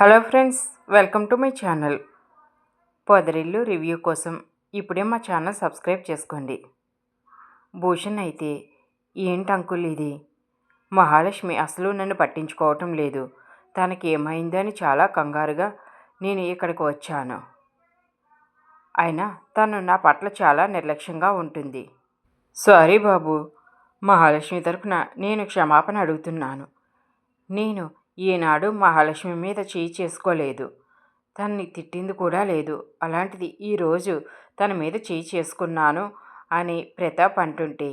Hello friends welcome to my channel. పొదరిల్లు review కోసం ఇప్పుడే మా ఛానల్ సబ్స్క్రైబ్ చేసుకోండి. భూషణ్ అయితే ఏంటి అంకుల్ ఇది? మహాలక్ష్మి అసలు నన్ను పట్టించుకోవటం లేదు. తనకి ఏమైందని చాలా కంగారుగా నేను ఇక్కడికి వచ్చాను. అయినా తను నా పట్ల చాలా నిర్లక్ష్యంగా ఉంటుంది. సారీ బాబు మహాలక్ష్మి తరపున నేను క్షమాపణ అడుగుతున్నాను. నేను ఈనాడు మహాలక్ష్మి మీద చేయి చేసుకోలేదు. తనని తిట్టింది కూడా లేదు. అలాంటిది ఈరోజు తన మీద చేయి చేసుకున్నాను అని ప్రతాప్ అంటుంటే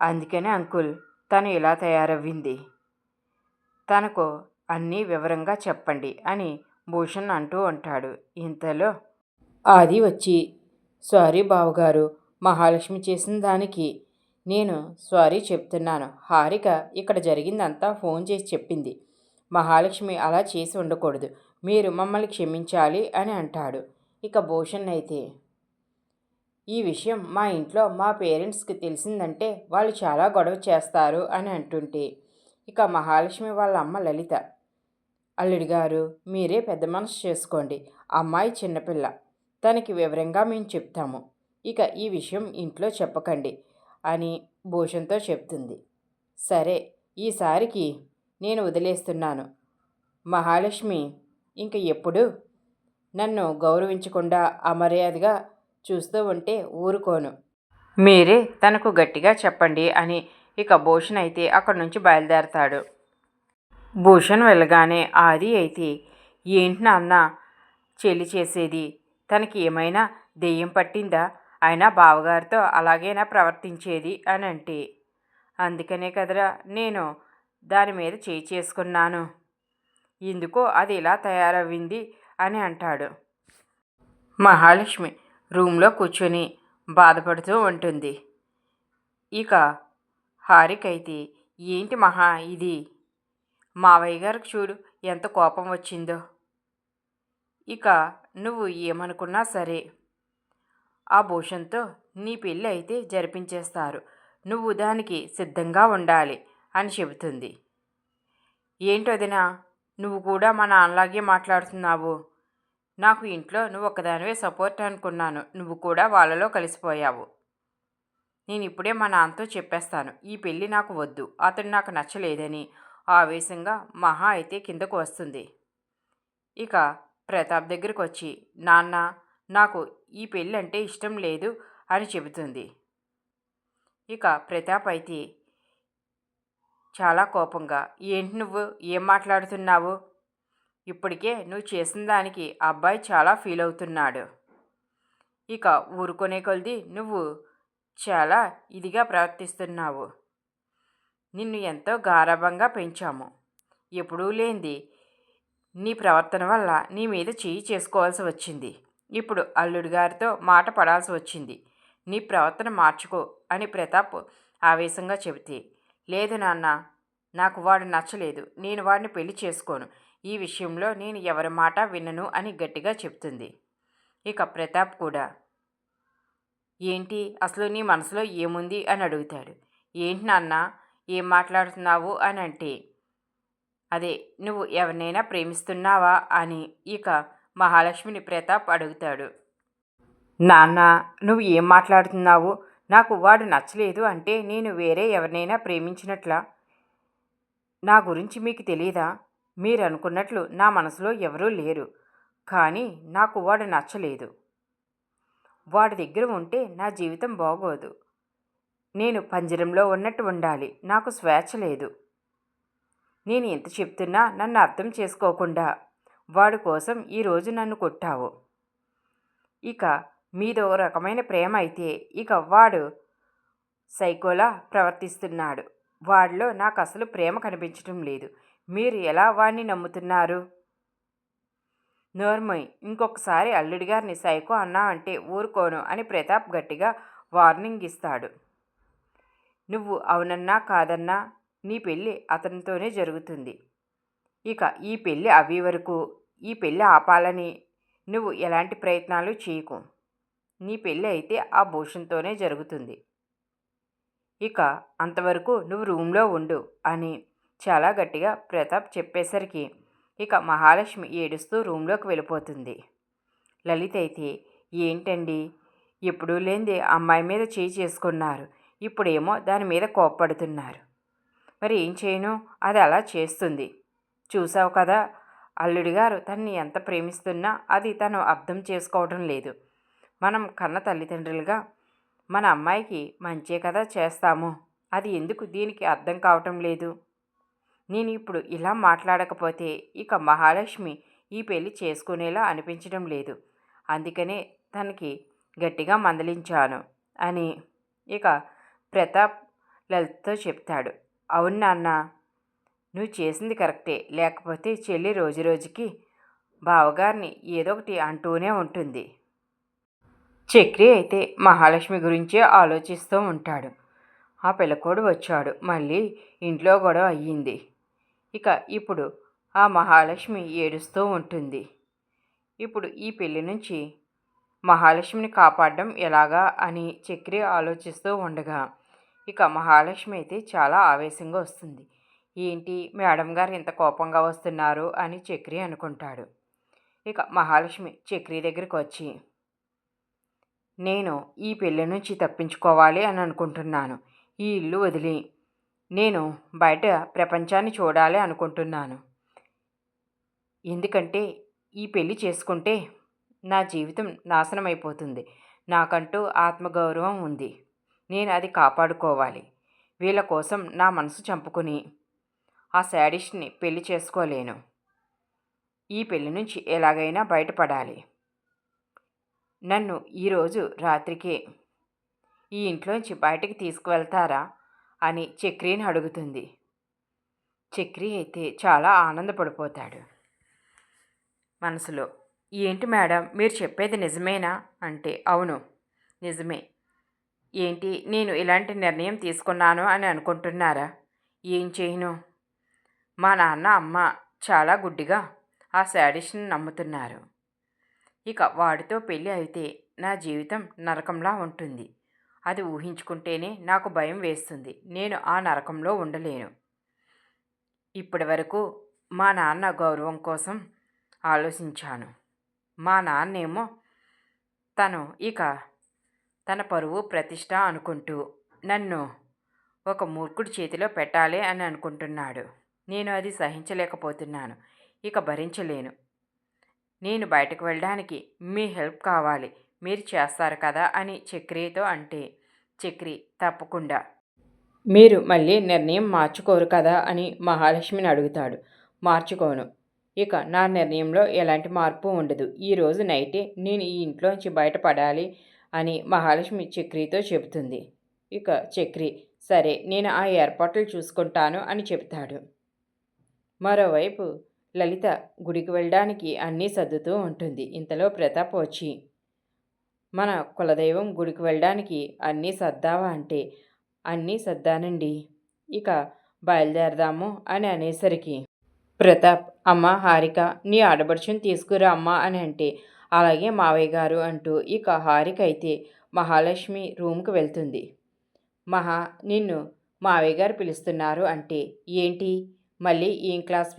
అందుకనే అంకుల్ తను ఇలా తయారవ్వింది? తనకు అన్నీ వివరంగా చెప్పండి అని భూషణ్ అంటూ ఉంటాడు. ఇంతలో ఆది వచ్చి సారీ బావగారు మహాలక్ష్మి చేసిన దానికి నేను సారీ చెప్తున్నాను. హారిక ఇక్కడ జరిగిందంతా ఫోన్ చేసి చెప్పింది. మహాలక్ష్మి అలా చేసి ఉండకూడదు. మీరు మమ్మల్ని క్షమించాలి అని అంటాడు. ఇక భూషణ్ అయితే ఈ విషయం మా ఇంట్లో మా పేరెంట్స్కి తెలిసిందంటే వాళ్ళు చాలా గొడవ చేస్తారు అని అంటుంటే ఇక మహాలక్ష్మి వాళ్ళ అమ్మ లలిత అల్లుడి గారు మీరే పెద్ద మనసు చేసుకోండి. అమ్మాయి చిన్నపిల్ల. తనకి వివరంగా మేము చెప్తాము. ఇక ఈ విషయం ఇంట్లో చెప్పకండి. అని భూషణ్తో చెప్తుంది. సరే ఈసారికి నేను వదిలేస్తున్నాను. మహాలక్ష్మి ఇంక ఎప్పుడు? నన్ను గౌరవించకుండా అమర్యాదగా చూస్తూ ఉంటే ఊరుకోను. మీరే తనకు గట్టిగా చెప్పండి అని ఇక భూషణ్ అయితే అక్కడి నుంచి బయలుదేరతాడు. భూషణ్ వెళ్ళగానే ఆది అయితే ఏంటి నాన్న చెల్లి చేసేది? తనకి ఏమైనా దెయ్యం పట్టిందా? అయినా బావగారితో అలాగేనా ప్రవర్తించేది అని అంటే అందుకనే కదరా నేను దాని మీద చేయి చేసుకున్నాను. ఎందుకో అది ఇలా తయారవ్వింది అని అంటాడు. మహాలక్ష్మి రూమ్లో కూర్చొని బాధపడుతూ ఉంటుంది. ఇక హారికైతే ఏంటి మహా ఇది? మావయ్య గారికి చూడు ఎంత కోపం వచ్చిందో. ఇక నువ్వు ఏమనుకున్నా సరే ఆ భూషణ్తో నీ పెళ్ళి అయితే జరిపించేస్తారు. నువ్వు దానికి సిద్ధంగా ఉండాలి అని చెబుతుంది. ఏంటోదినా నువ్వు కూడా మా నాన్నలాగే మాట్లాడుతున్నావు. నాకు ఇంట్లో నువ్వు ఒకదానివే సపోర్ట్ అనుకున్నాను. నువ్వు కూడా వాళ్ళలో కలిసిపోయావు. నేను ఇప్పుడే మా నాన్నతో చెప్పేస్తాను. ఈ పెళ్ళి నాకు వద్దు. అతను నాకు నచ్చలేదని ఆవేశంగా మహా అయితే కిందకు వస్తుంది. ఇక ప్రతాప్ దగ్గరికి వచ్చి నాన్న నాకు ఈ పెళ్ళి అంటే ఇష్టం లేదు అని చెబుతుంది. ఇక ప్రతాప్ అయితే చాలా కోపంగా ఏంటి నువ్వు? ఏం మాట్లాడుతున్నావు? ఇప్పటికే నువ్వు చేసిన దానికి అబ్బాయి చాలా ఫీల్ అవుతున్నాడు. ఇక ఊరుకునే కొలిది నువ్వు చాలా ఇదిగా ప్రవర్తిస్తున్నావు. నిన్ను ఎంతో గారాభంగా పెంచాము. ఎప్పుడూ లేనిది నీ ప్రవర్తన వల్ల నీ మీద చేయి చేసుకోవాల్సి వచ్చింది. ఇప్పుడు అల్లుడు గారితో మాట పడాల్సి వచ్చింది. నీ ప్రవర్తన మార్చుకో అని ప్రతాప్ ఆవేశంగా చెబితే. లేదు నాన్న నాకు వాడు నచ్చలేదు. నేను వాడిని పెళ్ళి చేసుకోను. ఈ విషయంలో నేను ఎవరి మాట వినను అని గట్టిగా చెప్తుంది ఇక ప్రతాప్ కూడా ఏంటి? అసలు నీ మనసులో ఏముంది? అని అడుగుతాడు. ఏంటి నాన్న ఏం మాట్లాడుతున్నావు? అని అంటే అదే నువ్వు ఎవరినైనా ప్రేమిస్తున్నావా? అని ఇక మహాలక్ష్మిని ప్రతాప్ అడుగుతాడు. నాన్న నువ్వు ఏం మాట్లాడుతున్నావు? నాకు వాడు నచ్చలేదు అంటే నేను వేరే ఎవరినైనా ప్రేమించినట్లా? నా గురించి మీకు తెలియదా మీరు అనుకున్నట్లు నా మనసులో ఎవరూ లేరు. కానీ నాకు వాడు నచ్చలేదు. వాడి దగ్గర ఉంటే నా జీవితం బాగోదు. నేను పంజరంలో ఉన్నట్టు ఉండాలి. నాకు స్వేచ్ఛ లేదు. నేను ఎంత చెప్తున్నా నన్ను అర్థం చేసుకోకుండా వాడు కోసం ఈరోజు నన్ను కొట్టావు. ఇక మీదో రకమైన ప్రేమ అయితే ఇక వాడు సైకోలా ప్రవర్తిస్తున్నాడు. వాడిలో నాకు అసలు ప్రేమ కనిపించడం లేదు. మీరు ఎలా వాడిని నమ్ముతున్నారు? నోర్మయ్ ఇంకొకసారి అల్లుడి గారిని సైకో అన్నా అంటే ఊరుకోను అని ప్రతాప్ గట్టిగా వార్నింగ్ ఇస్తాడు. నువ్వు అవునన్నా కాదన్నా నీ పెళ్ళి అతనితోనే జరుగుతుంది. ఇక ఈ పెళ్ళి అవి వరకు ఈ పెళ్ళి ఆపాలని నువ్వు ఎలాంటి ప్రయత్నాలు చేయకు. నీ పెళ్ళి అయితే ఆ భూషణ్తోనే జరుగుతుంది. ఇక అంతవరకు నువ్వు రూమ్లో ఉండు అని చాలా గట్టిగా ప్రతాప్ చెప్పేసరికి ఇక మహాలక్ష్మి ఏడుస్తూ రూమ్లోకి వెళ్ళిపోతుంది. లలిత అయితే ఏంటండి? ఎప్పుడూ లేనిదే అమ్మాయి మీద చేయి చేసుకున్నారు. ఇప్పుడేమో దాని మీద కోప్పడుతున్నారు. మరి ఏం చేయను? అది అలా చేస్తుంది. చూసావు కదా? అల్లుడి గారు తన్ని ఎంత ప్రేమిస్తున్నా అది తను అర్థం చేసుకోవడం లేదు. మనం కన్న తల్లిదండ్రులుగా మన అమ్మాయికి మంచే కదా చేస్తాము. అది ఎందుకు దీనికి అర్థం కావటం లేదు? నేను ఇప్పుడు ఇలా మాట్లాడకపోతే ఇక మహాలక్ష్మి ఈ పెళ్ళి చేసుకునేలా అనిపించడం లేదు. అందుకనే తనకి గట్టిగా మందలించాను అని ఇక ప్రతాప్ లలిత్తో చెప్తాడు. అవును నాన్న నువ్వు చేసింది కరెక్టే. లేకపోతే చెల్లి రోజు రోజుకి బావగారిని ఏదో ఒకటి అంటూనే ఉంటుంది. చక్రి అయితే మహాలక్ష్మి గురించే ఆలోచిస్తూ ఉంటాడు. ఆ పిల్లకోడు వచ్చాడు. మళ్ళీ ఇంట్లో గొడవ అయ్యింది. ఇక ఇప్పుడు ఆ మహాలక్ష్మి ఏడుస్తూ ఉంటుంది. ఇప్పుడు ఈ పెళ్ళి నుంచి మహాలక్ష్మిని కాపాడడం ఎలాగా అని చక్రి ఆలోచిస్తూ ఉండగా ఇక మహాలక్ష్మి అయితే చాలా ఆవేశంగా వస్తుంది. ఏంటి మేడం గారు ఇంత కోపంగా వస్తున్నారు అని చక్రి అనుకుంటాడు. ఇక మహాలక్ష్మి చక్రి దగ్గరికి వచ్చి నేను ఈ పెళ్ళి నుంచి తప్పించుకోవాలి అని అనుకుంటున్నాను. ఈ ఇల్లు వదిలి నేను బయట ప్రపంచాన్ని చూడాలి అనుకుంటున్నాను. ఎందుకంటే ఈ పెళ్ళి చేసుకుంటే నా జీవితం నాశనం అయిపోతుంది. నాకంటూ ఆత్మగౌరవం ఉంది. నేను అది కాపాడుకోవాలి. వీళ్ళ కోసం నా మనసు చంపుకుని ఆ శాడిస్ట్ని పెళ్ళి చేసుకోలేను. ఈ పెళ్ళి నుంచి ఎలాగైనా బయటపడాలి. నన్ను ఈరోజు రాత్రికే ఈ ఇంట్లోంచి బయటికి తీసుకువెళ్తారా? అని చక్రీని అడుగుతుంది. చక్రి అయితే చాలా ఆనందపడిపోతాడు. మనసులో ఏంటి మేడం మీరు చెప్పేది నిజమేనా? అంటే అవును నిజమే. ఏంటి నేను ఇలాంటి నిర్ణయం తీసుకున్నాను అని అనుకుంటున్నారా? ఏం చేయను? మా నాన్న అమ్మ చాలా గుడ్డిగా ఆ శాడిస్ట్ని నమ్ముతున్నారు. ఇక వాడితో పెళ్ళి అయితే నా జీవితం నరకంలా ఉంటుంది. అది ఊహించుకుంటేనే నాకు భయం వేస్తుంది. నేను ఆ నరకంలో ఉండలేను. ఇప్పటి వరకు మా నాన్న గౌరవం కోసం ఆలోచించాను. మా నాన్నేమో తను ఇక తన పరువు ప్రతిష్ట అనుకుంటూ నన్ను ఒక మూర్ఖుడి చేతిలో పెట్టాలి అని అనుకుంటున్నాడు. నేను అది సహించలేకపోతున్నాను. ఇక భరించలేను. నేను బయటకు వెళ్ళడానికి మీ హెల్ప్ కావాలి. మీరు చేస్తారు కదా అని చక్రితో అంటే చక్రి తప్పకుండా. మీరు మళ్ళీ నిర్ణయం మార్చుకోరు కదా అని మహాలక్ష్మిని అడుగుతాడు. మార్చుకోను. ఇక నా నిర్ణయంలో ఎలాంటి మార్పు ఉండదు. ఈరోజు నైటే నేను ఈ ఇంట్లోంచి బయటపడాలి అని మహాలక్ష్మి చక్రితో చెబుతుంది. ఇక చక్రి సరే నేను ఆ ఏర్పాట్లు చూసుకుంటాను అని చెబుతాడు. మరోవైపు లలిత గుడికి వెళ్ళడానికి అన్నీ సర్దుతూ ఉంటుంది. ఇంతలో ప్రతాప్ వచ్చి మన కులదైవం గుడికి వెళ్ళడానికి అన్నీ సర్దావా అంటే? అన్నీ సర్దానండి. ఇక బయలుదేరదాము అని అనేసరికి ప్రతాప్ అమ్మ హారిక నీ ఆడబడుచుని తీసుకురా అమ్మ అని అంటే అలాగే మావయ్య గారు అంటూ ఇక హారిక అయితే మహాలక్ష్మి రూమ్కి వెళ్తుంది. మహా నిన్ను మావయ్య గారు పిలుస్తున్నారు అంటే ఏంటి? మళ్ళీ ఈ క్లాస్